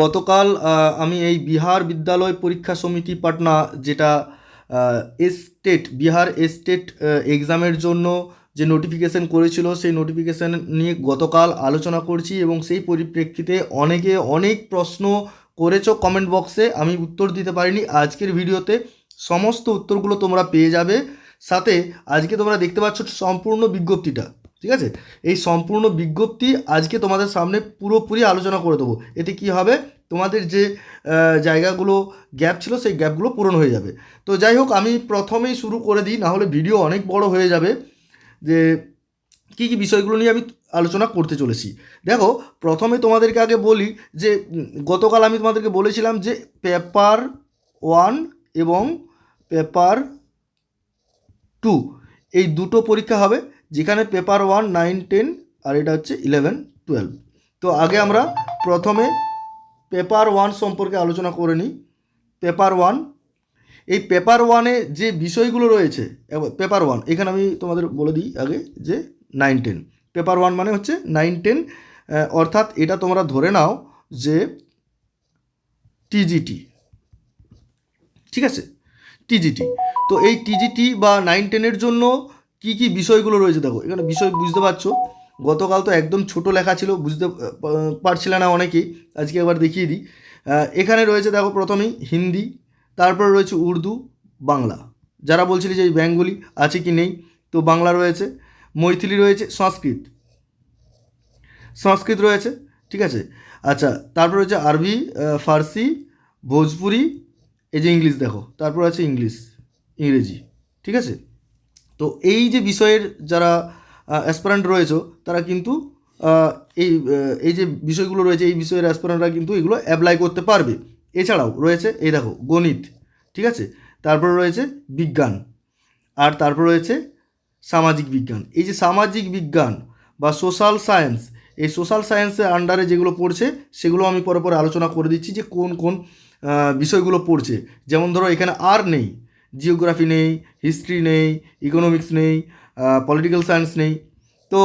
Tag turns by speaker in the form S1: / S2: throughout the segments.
S1: গতকাল আমি এই বিহার বিদ্যালয় পরীক্ষা সমিতি পাটনা যেটা স্টেট বিহার স্টেট এক্সামের জন্য যে নোটিফিকেশন করেছিল, সেই নোটিফিকেশন নিয়ে গতকাল আলোচনা করছি এবং সেই পরিপ্রেক্ষিতে অনেকে অনেক প্রশ্ন করেছ কমেন্ট বক্সে আমি উত্তর দিতে পারিনি। আজকের ভিডিওতে সমস্ত উত্তরগুলো তোমরা পেয়ে যাবে। সাথে আজকে তোমরা দেখতে পাচ্ছ সম্পূর্ণ বিজ্ঞপ্তিটা। ঠিক আছে? এই সম্পূর্ণ বিজ্ঞপ্তি আজকে তোমাদের সামনে পুরোপুরি আলোচনা করে দেবো। এতে কি হবে? তোমাদের যে জায়গাগুলো গ্যাপ ছিল সেই গ্যাপগুলো পূরণ হয়ে যাবে। তো যাই হোক, আমি প্রথমেই শুরু করে দিই নাহলে ভিডিও অনেক বড় হয়ে যাবে। যে, কী কী বিষয়গুলো নিয়ে আমি আলোচনা করতে চলেছি। দেখো, প্রথমে তোমাদেরকে আগে বলি যে গতকাল আমি তোমাদেরকে বলেছিলাম যে পেপার ওয়ান এবং পেপার টু এই দুটো পরীক্ষা হবে। যেখানে পেপার ওয়ান নাইন টেন আর এটা হচ্ছে ইলেভেন টুয়েলভ তো আগে আমরা প্রথমে পেপার ওয়ান সম্পর্কে আলোচনা করে নিই। পেপার ওয়ান এই পেপার ওয়ানে যে বিষয়গুলো রয়েছে পেপার ওয়ান এখানে আমি তোমাদের বলে দিই আগে যে নাইন টেন পেপার ওয়ান মানে হচ্ছে নাইন টেন অর্থাৎ এটা তোমরা ধরে নাও যে টিজিটি ঠিক আছে? টিজিটি তো এই টিজিটি বা নাইন টেনের জন্য কি কি বিষয়গুলো রয়েছে দেখো, এখানে বিষয় বুঝতে পারছ। গতকাল তো একদম ছোট লেখা ছিল, বুঝতে পারছিল না অনেকেই, আজকে আবার দেখিয়ে দিই। এখানে রয়েছে দেখো প্রথমেই হিন্দি, তারপরে রয়েছে উর্দু, বাংলা। যারা বলছিলে যে এই বেঙ্গলি আছে কি নেই, তো বাংলা রয়েছে, মৈথিলি রয়েছে, সংস্কৃত। সংস্কৃত রয়েছে, ঠিক আছে? আচ্ছা তারপর রয়েছে আরবি ফার্সি, ভোজপুরি, এই যে ইংলিশ দেখো, তারপর আছে ইংলিশ, ইংরেজি, ঠিক আছে? তো এই যে বিষয়ের যারা অ্যাসপারেন্ট রয়েছে, তারা কিন্তু এই এই যে বিষয়গুলো রয়েছে, এই বিষয়ের অ্যাসপারেন্টরা কিন্তু এগুলো অ্যাপ্লাই করতে পারবে। এছাড়াও রয়েছে, এই দেখো, গণিত, ঠিক আছে? তারপর রয়েছে বিজ্ঞান, আর তারপর রয়েছে সামাজিক বিজ্ঞান। এই যে সামাজিক বিজ্ঞান বা সোশ্যাল সায়েন্স এই সোশ্যাল সায়েন্সের আন্ডারে যেগুলো পড়ছে, সেগুলো আমি পরে পরে আলোচনা করে দিচ্ছি যে কোন কোন বিষয়গুলো পড়ছে। যেমন ধরো, এখানে আর নেই জিওগ্রাফি নেই, হিস্ট্রি নেই ইকোনমিক্স নেই পলিটিক্যাল সায়েন্স নেই। তো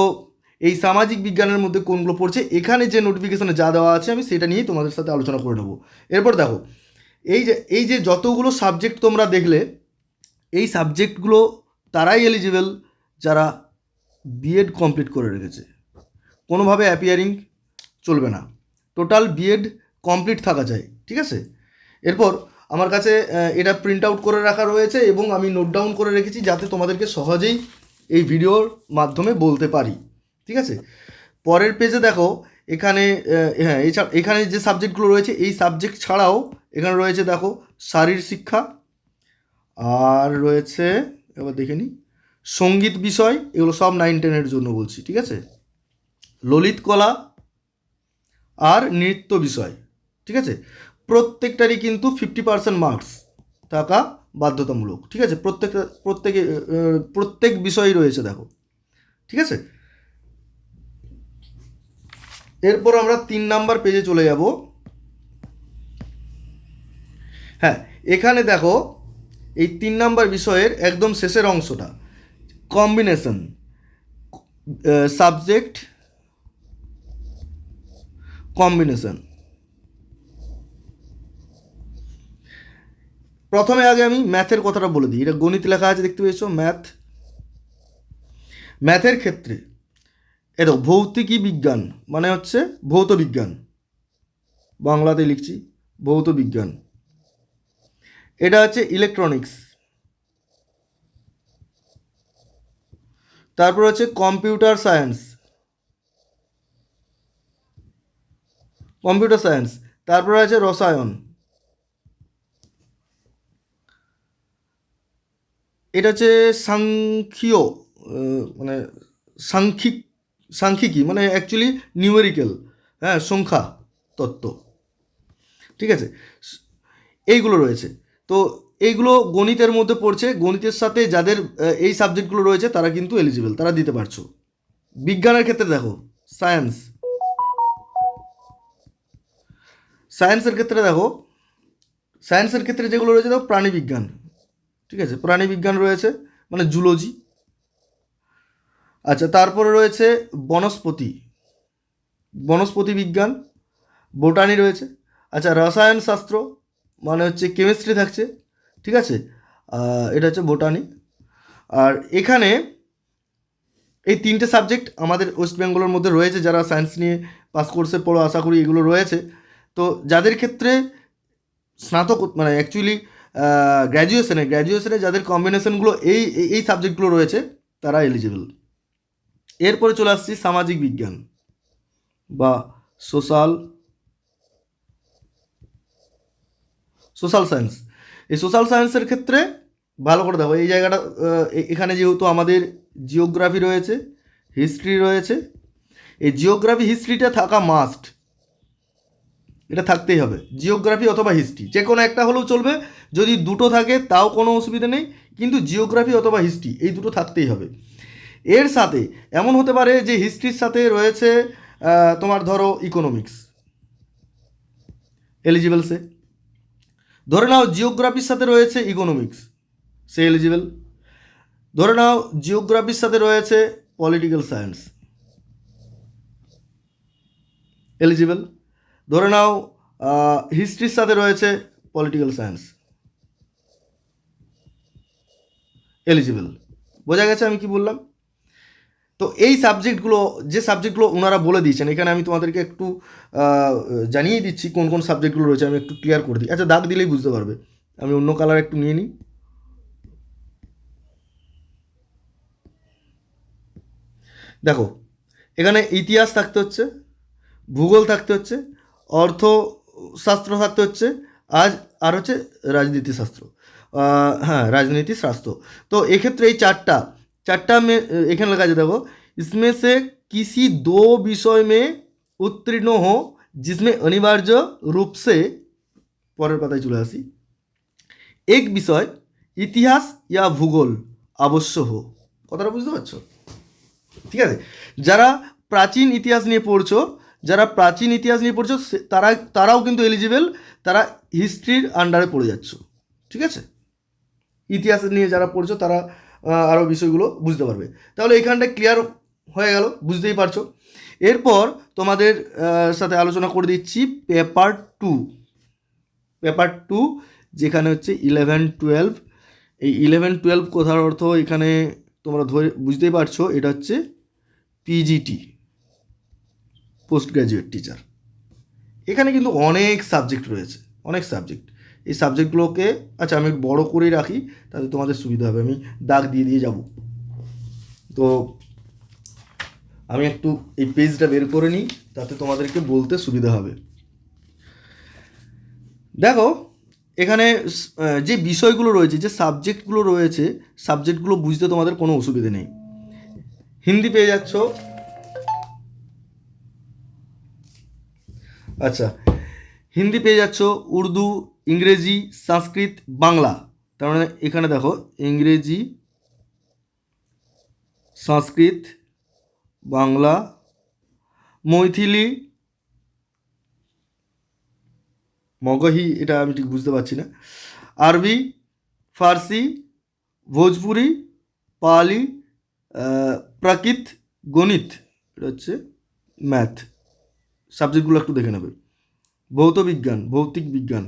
S1: এই সামাজিক বিজ্ঞানের মধ্যে কোনগুলো পড়ছে, এখানে যে নোটিফিকেশনে যা দেওয়া আছে, আমি সেটা নিয়েই তোমাদের সাথে আলোচনা করে নেব। এরপর দেখো, এই যে এই যে যতগুলো সাবজেক্ট তোমরা দেখলে, এই সাবজেক্টগুলো তারাই এলিজিবল যারা বিএড কমপ্লিট করে রেখেছে। কোনোভাবে অ্যাপিয়ারিং চলবে না। টোটাল বিএড কমপ্লিট থাকা চাই ঠিক আছে? এরপর আমার কাছে এটা প্রিন্ট আউট করে রাখা রয়েছে এবং আমি নোট ডাউন করে রেখেছি যাতে তোমাদেরকে সহজেই এই ভিডিওর মাধ্যমে বলতে পারি। ঠিক আছে? পরের পেজে দেখো, এখানে হ্যাঁ এছাড়া এখানে যে সাবজেক্টগুলো রয়েছে, এই সাবজেক্ট ছাড়াও এখানে রয়েছে দেখো, শারীর শিক্ষা, আর রয়েছে, এবার দেখে নিই সংগীত বিষয়, এগুলো সব নাইন টেনের জন্য বলছি, ঠিক আছে? ললিত কলা আর নৃত্য বিষয়, ঠিক আছে? প্রত্যেকটারই কিন্তু ফিফটি পার্সেন্ট মার্কস থাকা বাধ্যতামূলক। ঠিক আছে? প্রত্যেকটা, প্রত্যেকে প্রত্যেক বিষয়ই রয়েছে, দেখো। ঠিক আছে? এরপর আমরা তিন নাম্বার পেজে চলে যাব। হ্যাঁ এখানে দেখো, এই তিন নাম্বার বিষয়ের একদম শেষের অংশটা কম্বিনেশন সাবজেক্ট কম্বিনেশন প্রথমে আগে আমি ম্যাথের কথাটা বলে দিই। এটা গণিত লেখা আছে, দেখতে পেয়েছ? ম্যাথ। ম্যাথের ক্ষেত্রে এ দেখো, ভৌতিকী বিজ্ঞান মানে হচ্ছে ভৌত বিজ্ঞান। বাংলাতে লিখছি, ভৌত বিজ্ঞান। এটা হচ্ছে ইলেকট্রনিক্স তারপর হচ্ছে কম্পিউটার সায়েন্স কম্পিউটার সায়েন্স তারপরে আছে রসায়ন। এটা হচ্ছে সাংখ্যীয় মানে সাংখ্যিক সাংখ্যিকী মানে অ্যাকচুয়ালি নিউমেরিক্যাল হ্যাঁ সংখ্যা, তত্ত্ব। ঠিক আছে? এইগুলো রয়েছে। তো এইগুলো গণিতের মধ্যে পড়ছে। গণিতের সাথে যাদের এই সাবজেক্টগুলো রয়েছে, তারা কিন্তু এলিজিবল তারা দিতে পারছ। বিজ্ঞানের ক্ষেত্রে দেখো সায়েন্স সায়েন্সের ক্ষেত্রে দেখো সায়েন্সের ক্ষেত্রে যেগুলো রয়েছে, দেখো প্রাণীবিজ্ঞান। ঠিক আছে প্রাণীবিজ্ঞান রয়েছে মানে জুলজি। আচ্ছা তারপরে রয়েছে বনস্পতি বনস্পতি বিজ্ঞান, বোটানি রয়েছে। আচ্ছা রসায়ন শাস্ত্র মানে হচ্ছে কেমিস্ট্রি থাকছে, ঠিক আছে? এটা হচ্ছে বোটানি। আর এখানে এই তিনটে সাবজেক্ট আমাদের ওয়েস্ট বেঙ্গলের মধ্যে রয়েছে, যারা সায়েন্স নিয়ে পাস কোর্সে পড়ো, আশা করি এগুলো রয়েছে। তো যাদের ক্ষেত্রে স্নাতক মানে অ্যাকচুয়ালি গ্র্যাজুয়েশনে গ্র্যাজুয়েশনে যাদের কম্বিনেশনগুলো এই, এই- সাবজেক্টগুলো রয়েছে, তারা এলিজিবল এরপরে চলে আসছি সামাজিক বিজ্ঞান বা সোশ্যাল সোশ্যাল সায়েন্স এই সোশ্যাল সায়েন্সের ক্ষেত্রে ভালো করে দেখো, এই জায়গাটা এখানে যেহেতু আমাদের জিওগ্রাফি রয়েছে হিস্ট্রি রয়েছে, এই জিওগ্রাফি হিস্ট্রিটা থাকা মাস্ট এটা থাকতেই হবে। জিওগ্রাফি অথবা হিস্ট্রি যে কোনো একটা হলেও চলবে। যদি দুটো থাকে, তাও কোনো অসুবিধা নেই, কিন্তু জিওগ্রাফি অথবা হিস্ট্রি এই দুটো থাকতেই হবে। এর সাথে এমন হতে পারে যে হিস্ট্রির সাথে রয়েছে তোমার ধরো ইকোনমিক্স এলিজিবল সে? ধরে নাও জিওগ্রাফির সাথে রয়েছে ইকোনমিক্স সে এলিজিবল ধরে নাও জিওগ্রাফির সাথে রয়েছে পলিটিক্যাল সায়েন্স এলিজিবল ধরে নাও হিস্ট্রির সাথে রয়েছে পলিটিক্যাল সায়েন্স এলিজিবল বোঝা গেছে আমি কি বললাম? তো এই সাবজেক্টগুলো যে সাবজেক্টগুলো ওনারা বলে দিয়েছেন, এখানে আমি তোমাদেরকে একটু জানিয়ে দিচ্ছি কোন কোন সাবজেক্টগুলো রয়েছে, আমি একটু ক্লিয়ার করে দিই। আচ্ছা দাগ দিলেই বুঝতে পারবে। আমি অন্য কালার একটু নিয়ে নিই। দেখো, এখানে ইতিহাস থাকতে হচ্ছে, ভূগোল থাকতে হচ্ছে অর্থশাস্ত্র থাকতে হচ্ছে আজ আর হচ্ছে রাজনীতিশাস্ত্র আহ, হ্যাঁ রাজনীতি শাস্ত্র তো এক্ষেত্রে এই চারটা চারটা में এখানে লেখা আছে দেখো इसमें से किसी दो विषय में उत्तीर्ण हो जिसमें अनिवार्य रूप से পরের পাতায় চলে আসি এক বিষয় ইতিহাস ইয়া ভূগোল অবশ্য হো কথাটা বুঝতে পারছো ঠিক আছে যারা প্রাচীন ইতিহাস নিয়ে পড়ছো যারা প্রাচীন ইতিহাস নিয়ে পড়ছো তারা, তারাও কিন্তু এলিজিবেল তারা হিস্ট্রির আন্ডারে পড়ে যাচ্ছ। ঠিক আছে? ইতিহাস নিয়ে যারা পড়ছো, তারা আরও বিষয়গুলো বুঝতে পারবে। তাহলে এখানটা ক্লিয়ার হয়ে গেল, বুঝতেই পারছ। এরপর তোমাদের সাথে আলোচনা করে দিচ্ছি পেপার টু পেপার টু যেখানে হচ্ছে ইলেভেন টুয়েলভ এই ইলেভেন টুয়েলভ কথার অর্থ এখানে তোমরা ধরে, বুঝতেই পারছ, এটা হচ্ছে পিজিটি পোস্ট গ্র্যাজুয়েট টিচার এখানে কিন্তু অনেক সাবজেক্ট রয়েছে, অনেক সাবজেক্ট এই সাবজেক্টগুলোকে আচ্ছা আমি বড় করেই রাখি তাতে তোমাদের সুবিধা হবে, আমি দাগ দিয়ে দিয়ে যাব। তো আমি একটু এই পেজটা বের করে নিই, তাতে তোমাদেরকে বলতে সুবিধা হবে। দেখো, এখানে যে বিষয়গুলো রয়েছে, যে সাবজেক্টগুলো রয়েছে সাবজেক্টগুলো বুঝতে তোমাদের কোনো অসুবিধে নেই। হিন্দি পেয়ে যাচ্ছ আচ্ছা হিন্দি পেয়ে যাচ্ছ উর্দু, ইংরেজি, সংস্কৃত, বাংলা। তার মানে এখানে দেখো, ইংরেজি, সংস্কৃত, বাংলা, মৈথিলি, মগহি, এটা আমি ঠিক বুঝতে পারছি না। আরবি, ফার্সি, ভোজপুরি, পালি প্রাকৃত, গণিত, এটা হচ্ছে ম্যাথ সাবজেক্টগুলো একটু দেখে নেবে। ভৌত বিজ্ঞান, ভৌতিক বিজ্ঞান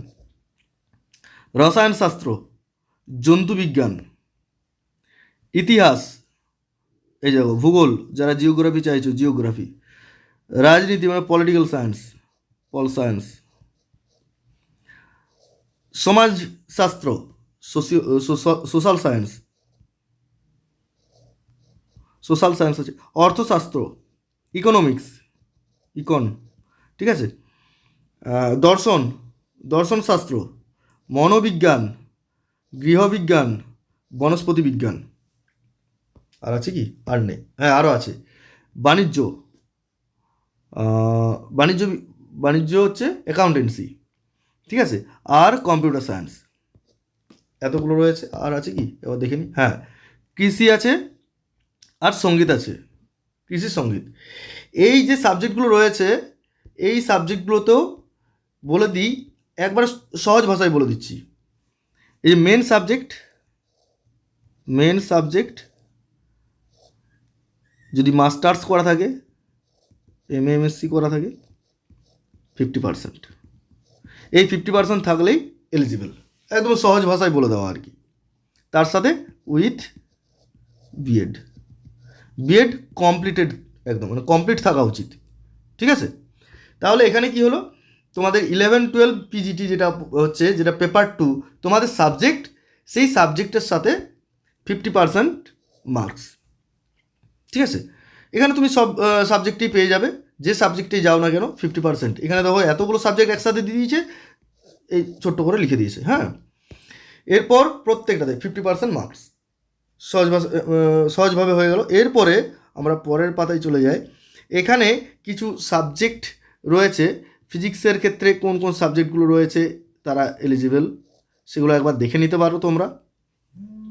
S1: রসায়ন শাস্ত্র জন্তু বিজ্ঞান, ইতিহাস, এই দেখো ভূগোল, যারা জিওগ্রাফি চাইছো জিওগ্রাফি রাজনীতি মানে পলিটিক্যাল সায়েন্স পল সায়েন্স সমাজশাস্ত্র সোশ্যাল সায়েন্স সোশ্যাল সায়েন্স আছে অর্থশাস্ত্র ইকোনমিক্স ইকন ঠিক আছে? আহ, দর্শন দর্শনশাস্ত্র মনোবিজ্ঞান গৃহবিজ্ঞান বনস্পতি বিজ্ঞান। আর আছে কি? আর নেই। হ্যাঁ আরও আছে। বাণিজ্য বাণিজ্য বাণিজ্য হচ্ছে অ্যাকাউন্টেন্সি ঠিক আছে? আর কম্পিউটার সায়েন্স এতগুলো রয়েছে। আর আছে কি? এবার দেখে নি। হ্যাঁ কৃষি আছে আর সংগীত আছে। কৃষি সংগীত। এই যে সাবজেক্টগুলো রয়েছে এই সাবজেক্টগুলোতেও বলে দিই, একবার সহজ ভাষায় বলে দিচ্ছি। এই মেন সাবজেক্ট মেন সাবজেক্ট যদি মাস্টার্স করা থাকে এম এমএসসি করা থাকে ফিফটি পার্সেন্ট এই ফিফটি পার্সেন্ট থাকলেই এলিজিবল একদম সহজ ভাষায় বলে দেওয়া আর কি। তার সাথে উইথ বিএড বিএড কমপ্লিটেড একদম মানে কমপ্লিট থাকা উচিত। ঠিক আছে? তাহলে এখানে কি হলো? তোমাদের ইলেভেন টুয়েলভ পিজিটি যেটা হচ্ছে, যেটা পেপার টু তোমাদের সাবজেক্ট সেই সাবজেক্টের সাথে ফিফটি পার্সেন্ট মার্কস ঠিক আছে? এখানে তুমি সব সাবজেক্টেই পেয়ে যাবে। যে সাবজেক্টেই যাও না কেন ফিফটি পার্সেন্ট এখানে দেখো, এতগুলো সাবজেক্ট একসাথে দিয়ে দিয়েছে, এই ছোট্ট করে লিখে দিয়েছে হ্যাঁ? এরপর প্রত্যেকটাতে ফিফটি পার্সেন্ট মার্কস সহজ সহজভাবে হয়ে গেল। এরপরে আমরা পরের পাতায় চলে যাই। এখানে কিছু সাবজেক্ট রয়েছে। ফিজিক্সের ক্ষেত্রে কোন কোন সাবজেক্টগুলো রয়েছে তারা এলিজিবল সেগুলো একবার দেখে নিতে পারো তোমরা।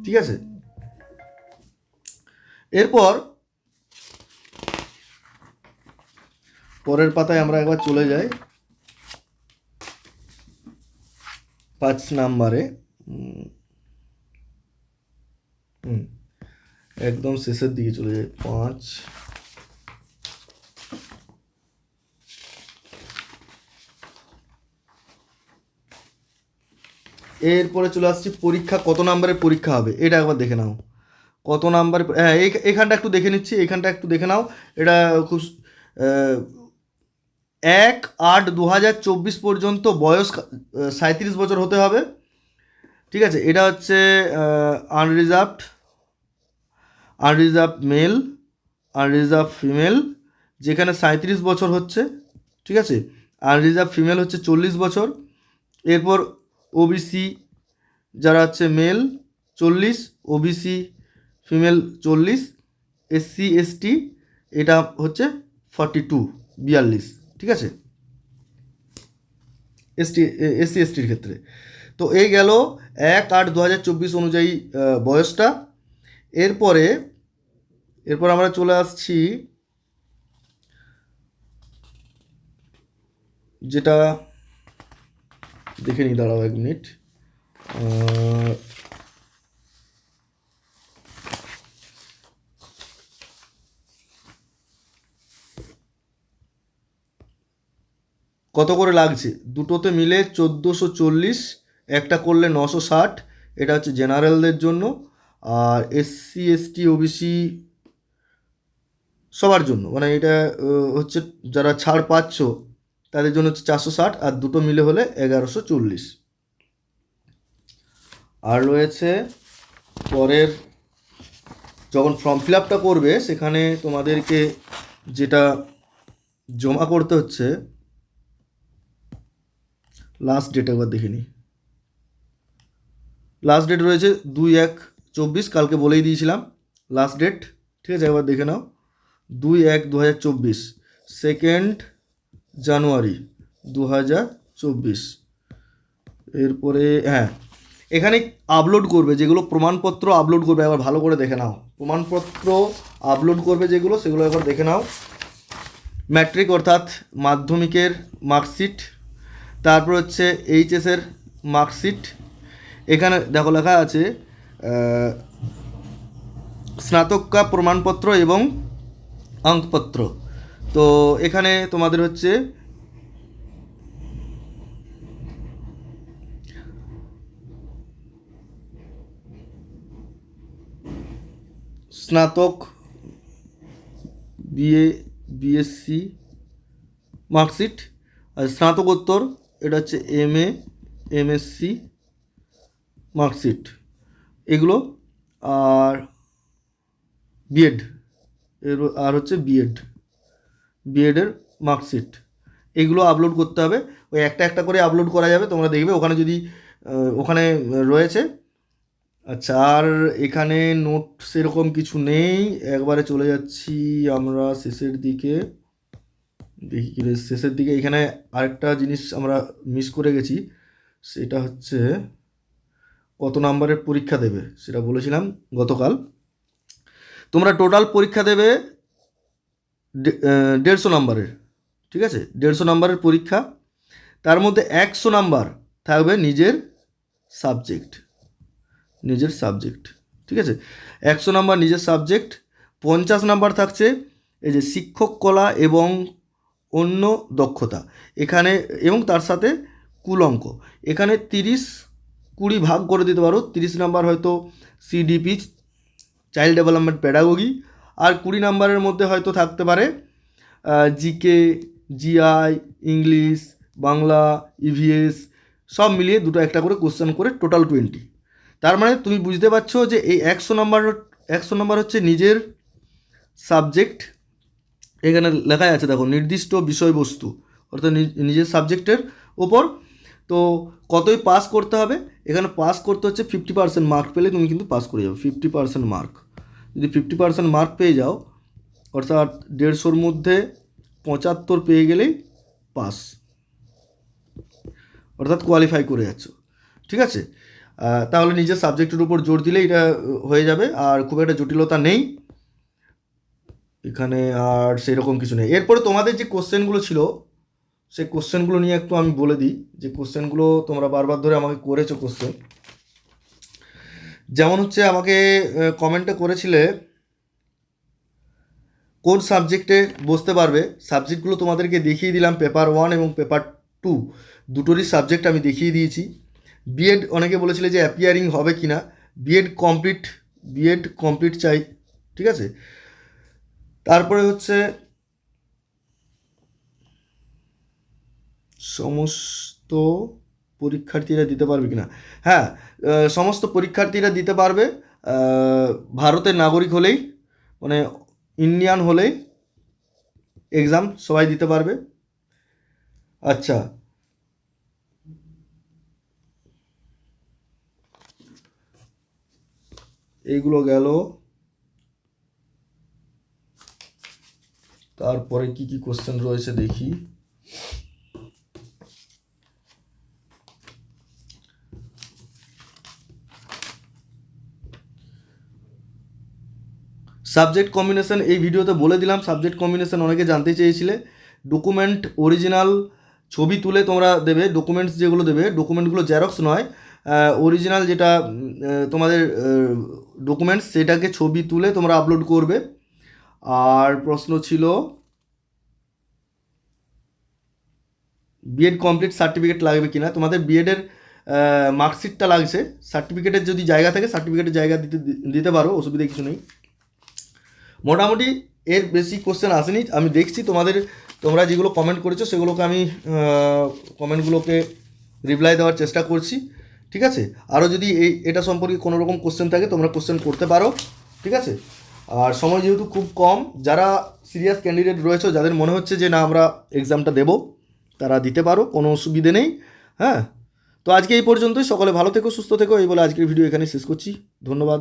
S1: ঠিক আছে? এরপর পরের পাতায় আমরা একবার চলে যাই। পাঁচ নাম্বারে। একদম শেষের দিকে চলে যাই। পাঁচ এরপরে চলে আসছি, পরীক্ষা কত নাম্বারের পরীক্ষা হবে? এটা একবার দেখে নাও। কত নাম্বার হ্যাঁ এইখানটা একটু দেখে নিচ্ছি, এখানটা একটু দেখে নাও। এটা খুব এক আট দু হাজার চব্বিশ পর্যন্ত বয়স সাঁত্রিশ বছর হতে হবে। ঠিক আছে, এটা হচ্ছে unreserved unreserve male unreserve female যেখানে সাঁত্রিশ বছর হচ্ছে। ঠিক আছে আনরিজার্ভ ফিমেল হচ্ছে চল্লিশ বছর। এরপর ওবিসি যারা হচ্ছে মেল চল্লিশ ওবিসি ফিমেল চল্লিশ এসসি এসটি এটা হচ্ছে ফর্টি টু বিয়াল্লিশ, ঠিক আছে? এসটি এসসি এসটির ক্ষেত্রে। তো এই গেল এক আট দু হাজার চব্বিশ অনুযায়ী বয়সটা। এরপরে, এরপর আমরা চলে আসছি যেটা দেখে নিই, দাঁড়াও এক মিনিট। কত করে লাগছে? দুটোতে মিলে চোদ্দোশো চল্লিশ, একটা করলে নশো ষাট, এটা হচ্ছে জেনারেলদের জন্য। আর এসসি এসটি ওবিসি সবার জন্য। মানে এটা হচ্ছে যারা ছাড় পাচ্ছ তাদের জন্য হচ্ছে চারশো ষাট আর দুটো মিলে হলে এগারোশো চল্লিশ। আর রয়েছে পরের, যখন ফর্ম ফিল আপটা করবে, সেখানে তোমাদেরকে যেটা জমা করতে হচ্ছে লাস্ট ডেট একবার দেখে নিই। লাস্ট ডেট রয়েছে দুই এক চব্বিশ, কালকে বলেই দিয়েছিলাম। লাস্ট ডেট ঠিক আছে, একবার দেখে নাও। দুই এক দু হাজার চব্বিশ। সেকেন্ড জানুয়ারি দু হাজার চব্বিশ। এরপরে হ্যাঁ এখানে আপলোড করবে যেগুলো প্রমাণপত্র আপলোড করবে, একবার ভালো করে দেখে নাও। প্রমাণপত্র আপলোড করবে যেগুলো, সেগুলো একবার দেখে নাও। ম্যাট্রিক অর্থাৎ মাধ্যমিকের মার্কশিট তারপর হচ্ছে এইচএসের মার্কশিট এখানে দেখো লেখা আছে স্নাতকা প্রমাণপত্র এবং অঙ্কপত্র। তো এখানে তোমাদের হচ্ছে স্নাতক বিএ, বিএসসি মার্কশিট আর স্নাতকোত্তর, এটা হচ্ছে এম এ এমএসসি মার্কশিট। এগুলো আর বিএড, এর আর হচ্ছে বিএড। বিএডের মার্কশিট এগুলো আপলোড করতে হবে। ওই একটা একটা করে আপলোড করা যাবে, তোমরা দেখবে। ওখানে যদি ওখানে রয়েছে। আচ্ছা আর এখানে নোট সেরকম কিছু নেই। একবারে চলে যাচ্ছি আমরা শেষের দিকে। দেখি কি শেষের দিকে এখানে আরেকটা জিনিস আমরা মিস করে গেছি। সেটা হচ্ছে, কত নাম্বারের পরীক্ষা দেবে? সেটা বলেছিলাম গতকাল। তোমরা টোটাল পরীক্ষা দেবে দেড়শো নাম্বারের, ঠিক আছে? দেড়শো নাম্বারের পরীক্ষা। তার মধ্যে একশো নাম্বার থাকবে নিজের সাবজেক্ট নিজের সাবজেক্ট, ঠিক আছে? একশো নাম্বার নিজের সাবজেক্ট, পঞ্চাশ নাম্বার থাকছে এই যে শিক্ষক কলা এবং অন্য দক্ষতা, এখানে এবং তার সাথে কুল অঙ্ক এখানে তিরিশ কুড়ি ভাগ করে দিতে পারো, তিরিশ নাম্বার হয়তো সিডিপি চাইল্ড ডেভেলপমেন্ট প্যাডাগোগি আর কুড়ি নাম্বারের মধ্যে হয়তো থাকতে পারে GK GI English Bangla EVS সব মিলিয়ে দুটো একটা করে কোশ্চেন করে টোটাল টোয়েন্টি তার মানে তুমি বুঝতে পারছ যে এই একশো নাম্বার একশো নাম্বার হচ্ছে নিজের সাবজেক্ট এখানে লেখাই আছে, দেখো, নির্দিষ্ট বিষয়বস্তু, অর্থাৎ নিজ- নিজের সাবজেক্টের ওপর। তো কতই পাস করতে হবে? এখানে পাস করতে হচ্ছে ফিফটি পার্সেন্ট মার্ক পেলে তুমি কিন্তু পাস করে যাবে ফিফটি পার্সেন্ট মার্ক যদি ফিফটি পার্সেন্ট মার্ক পেয়ে যাও, অর্থাৎ দেড়শোর মধ্যে পঁচাত্তর পেয়ে গেলেই পাস অর্থাৎ কোয়ালিফাই করে যাচ্ছ। ঠিক আছে? তাহলে নিজের সাবজেক্টের উপর জোর দিলেই এটা হয়ে যাবে। আর খুব একটা জটিলতা নেই। এখানে আর সেরকম কিছু নেই। এরপরে তোমাদের যে কোশ্চেনগুলো ছিল, সেই কোশ্চেনগুলো নিয়ে একটু আমি বলে দিই। যে কোশ্চেনগুলো তোমরা বারবার ধরে আমাকে করেছ কোশ্চেন যেমন হচ্ছে আমাকে কমেন্টে করেছিলে, কোন সাবজেক্টে বসতে পারবে? সাবজেক্টগুলো তোমাদেরকে দেখিয়ে দিলাম পেপার ওয়ান এবং পেপার টু দুটোরই সাবজেক্ট আমি দেখিয়ে দিয়েছি। বিএড অনেকে বলেছিলে যে অ্যাপিয়ারিং হবে কি না বিএড কমপ্লিট বিএড কমপ্লিট চাই, ঠিক আছে? তারপরে হচ্ছে, সমস্ত পরীক্ষার্থীরা দিতে পারবে কিনা? হ্যাঁ সমস্ত পরীক্ষার্থীরা দিতে পারবে। ভারতের নাগরিক হলেই মানে ইন্ডিয়ান হলেই এক্সাম সবাই দিতে পারবে। আচ্ছা। এইগুলো গেল। তারপরে কি কি কোশ্চেন রয়েছে দেখি। সাবজেক্ট কম্বিনেশন, এই ভিডিওতে বলে দিলাম, সাবজেক্ট কম্বিনেশন অনেকে জানতে চেয়েছিলে। ডকুমেন্ট অরিজিনাল ছবি তুলে তোমরা দেবে, ডকুমেন্টস যেগুলো দেবে, ডকুমেন্টগুলো জেরক্স নয় অরিজিনাল যেটা তোমাদের ডকুমেন্টস, সেটাকে ছবি তুলে তোমরা আপলোড করবে। আর প্রশ্ন ছিল বিএড কমপ্লিট সার্টিফিকেট লাগবে কিনা? তোমাদের বিএডের মার্কশিটটা লাগছে সার্টিফিকেটের যদি জায়গা থাকে সার্টিফিকেটের জায়গা দিতে দিতে পারো, অসুবিধা কিছু নেই। মোটামুটি এর বেশি কোশ্চেন আসেনি। আমি দেখছি তোমাদের, তোমরা যেগুলো কমেন্ট করেছ, সেগুলোকে আমি কমেন্টগুলোকে রিপ্লাই দেওয়ার চেষ্টা করছি, ঠিক আছে? আরও যদি এই, এটা সম্পর্কে কোনো রকম কোশ্চেন থাকে, তোমরা কোশ্চেন করতে পারো, ঠিক আছে? আর সময় যেহেতু খুব কম, যারা সিরিয়াস ক্যান্ডিডেট রয়েছে, যাদের মনে হচ্ছে যে না, আমরা এক্সামটা দেবো, তারা দিতে পারো, কোনো অসুবিধে নেই হ্যাঁ? তো আজকে এই পর্যন্তই, সকলে ভালো থেকো, সুস্থ থেকো, এই বলে আজকের ভিডিও এখানে শেষ করছি, ধন্যবাদ।